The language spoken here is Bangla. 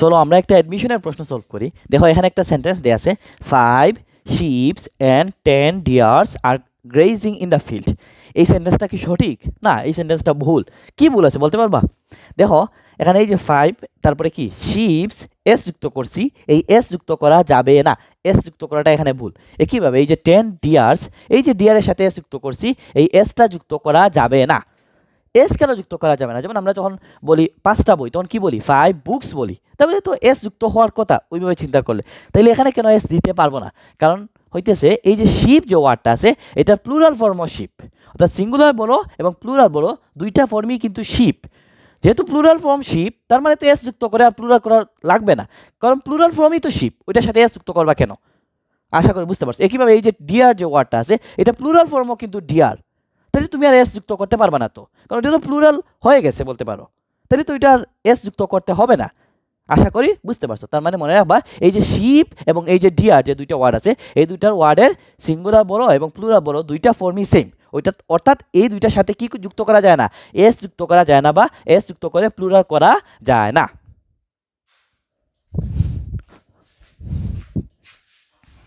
চলো আমরা একটা অ্যাডমিশনের প্রশ্ন সলভ করি। দেখো, এখানে একটা সেন্টেন্স দেওয়া আছে five sheeps and ten deers are grazing in the field এই সেন্টেন্সটা কি সঠিক? না, এই সেন্টেন্সটা ভুল। কি ভুল আছে বলতে পারবা? দেখো, এখানে এই যে ফাইভ তারপরে কি? শিপস এস যুক্ত করছি, এই এস যুক্ত করা যাবে না। এস যুক্ত করাটা এখানে ভুল। একইভাবে এই যে টেন ডিয়ার্স এই যে ডিয়ারের সাথে এস যুক্ত করছি, এই এসটা যুক্ত করা যাবে না। এস কেন যুক্ত করা যাবে না? যেমন আমরা যখন বলি পাঁচটা বই, তখন কি বলি? ফাইভ বুকস বলি। তাহলে তো এস যুক্ত হওয়ার কথা, ওইভাবে চিন্তা করলে। তাইলে এখানে কেন এস দিতে পারব না? কারণ হইতেছে এই যে শিপ যে ওয়ার্ডটা আছে, এটা প্লুরাল ফর্ম শিপ অর্থাৎ সিঙ্গুলার বলো এবং প্লুরাল বলো, দুইটা ফর্মই কিন্তু শিপ যেহেতু প্লুরাল ফর্ম শিপ তার মানে তো এস যুক্ত করে আর প্লুরাল করা লাগবে না। কারণ প্লুরাল ফর্মই তো শিপ ওইটার সাথে এস যুক্ত করবা কেন? আশা করি বুঝতে পারছ। একইভাবে এই যে ডিয়ার যে ওয়ার্ডটা আছে, এটা প্লুরাল ফর্মও কিন্তু ডিয়ার তাহলে তুমি আর এস যুক্ত করতে পারবে না তো। কারণ এটা তো প্লুরাল হয়ে গেছে বলতে পারো। তাহলে তো এটা আর এস যুক্ত করতে হবে না। আশা করি বুঝতে পারছ। তার মানে মনে রাখবা, এই যে শিপ এবং এই যে ডিয়ার যে দুইটা ওয়ার্ড আছে, এই দুইটার ওয়ার্ডের সিঙ্গুলার বড় এবং প্লুরাল বড় দুইটা ফর্মই সেম ওইটা অর্থাৎ এই দুইটার সাথে কি যুক্ত করা যায় না? এস যুক্ত করা যায় না বা এস যুক্ত করে প্লুরাল করা যায় না।